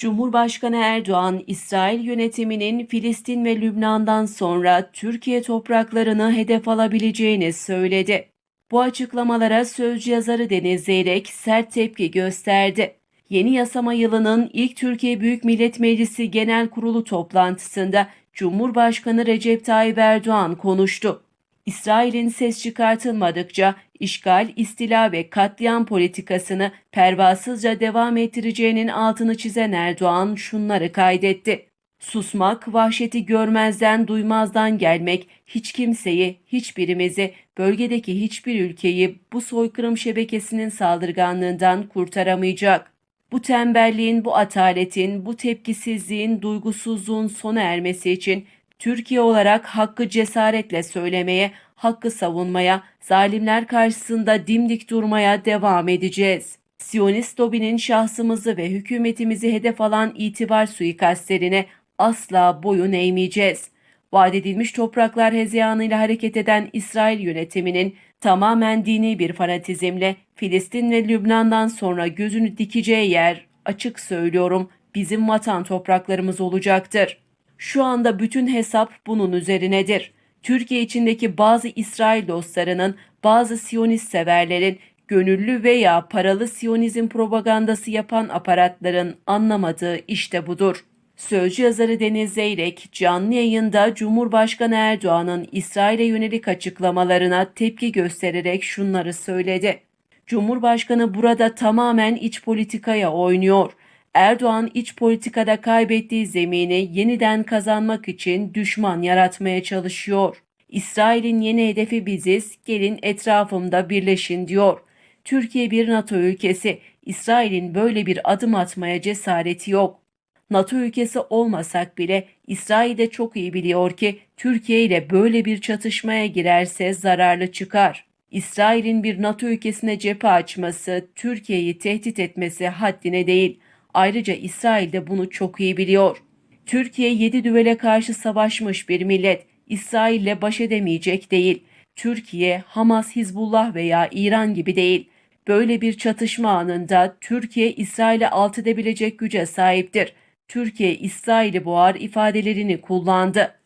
Cumhurbaşkanı Erdoğan, İsrail yönetiminin Filistin ve Lübnan'dan sonra Türkiye topraklarını hedef alabileceğini söyledi. Bu açıklamalara sözcü yazarı Deniz Zeyrek sert tepki gösterdi. Yeni yasama yılının ilk Türkiye Büyük Millet Meclisi Genel Kurulu toplantısında Cumhurbaşkanı Recep Tayyip Erdoğan konuştu. İsrail'in ses çıkartılmadıkça işgal, istila ve katliam politikasını pervasızca devam ettireceğinin altını çizen Erdoğan şunları kaydetti. Susmak, vahşeti görmezden duymazdan gelmek hiç kimseyi, hiçbirimizi, bölgedeki hiçbir ülkeyi bu soykırım şebekesinin saldırganlığından kurtaramayacak. Bu tembelliğin, bu ataletin, bu tepkisizliğin, duygusuzluğun sona ermesi için Türkiye olarak hakkı cesaretle söylemeye, hakkı savunmaya, zalimler karşısında dimdik durmaya devam edeceğiz. Siyonist lobinin şahsımızı ve hükümetimizi hedef alan itibar suikastlerine asla boyun eğmeyeceğiz. Vaat edilmiş topraklar hezeyanıyla hareket eden İsrail yönetiminin tamamen dini bir fanatizmle Filistin ve Lübnan'dan sonra gözünü dikeceği yer, açık söylüyorum, bizim vatan topraklarımız olacaktır. Şu anda bütün hesap bunun üzerinedir. Türkiye içindeki bazı İsrail dostlarının, bazı Siyonist severlerin, gönüllü veya paralı Siyonizm propagandası yapan aparatların anlamadığı işte budur. Sözcü yazarı Deniz Zeyrek canlı yayında Cumhurbaşkanı Erdoğan'ın İsrail'e yönelik açıklamalarına tepki göstererek şunları söyledi. Cumhurbaşkanı burada tamamen iç politikaya oynuyor. Erdoğan iç politikada kaybettiği zemini yeniden kazanmak için düşman yaratmaya çalışıyor. İsrail'in yeni hedefi biziz, gelin etrafımda birleşin diyor. Türkiye bir NATO ülkesi. İsrail'in böyle bir adım atmaya cesareti yok. NATO ülkesi olmasak bile İsrail de çok iyi biliyor ki Türkiye ile böyle bir çatışmaya girerse zararlı çıkar. İsrail'in bir NATO ülkesine cephe açması, Türkiye'yi tehdit etmesi haddine değil. Ayrıca İsrail de bunu çok iyi biliyor. Türkiye yedi düvele karşı savaşmış bir millet. İsrail'le baş edemeyecek değil. Türkiye, Hamas, Hizbullah veya İran gibi değil. Böyle bir çatışma anında Türkiye İsrail'i alt edebilecek güce sahiptir. Türkiye İsrail'i boğar ifadelerini kullandı.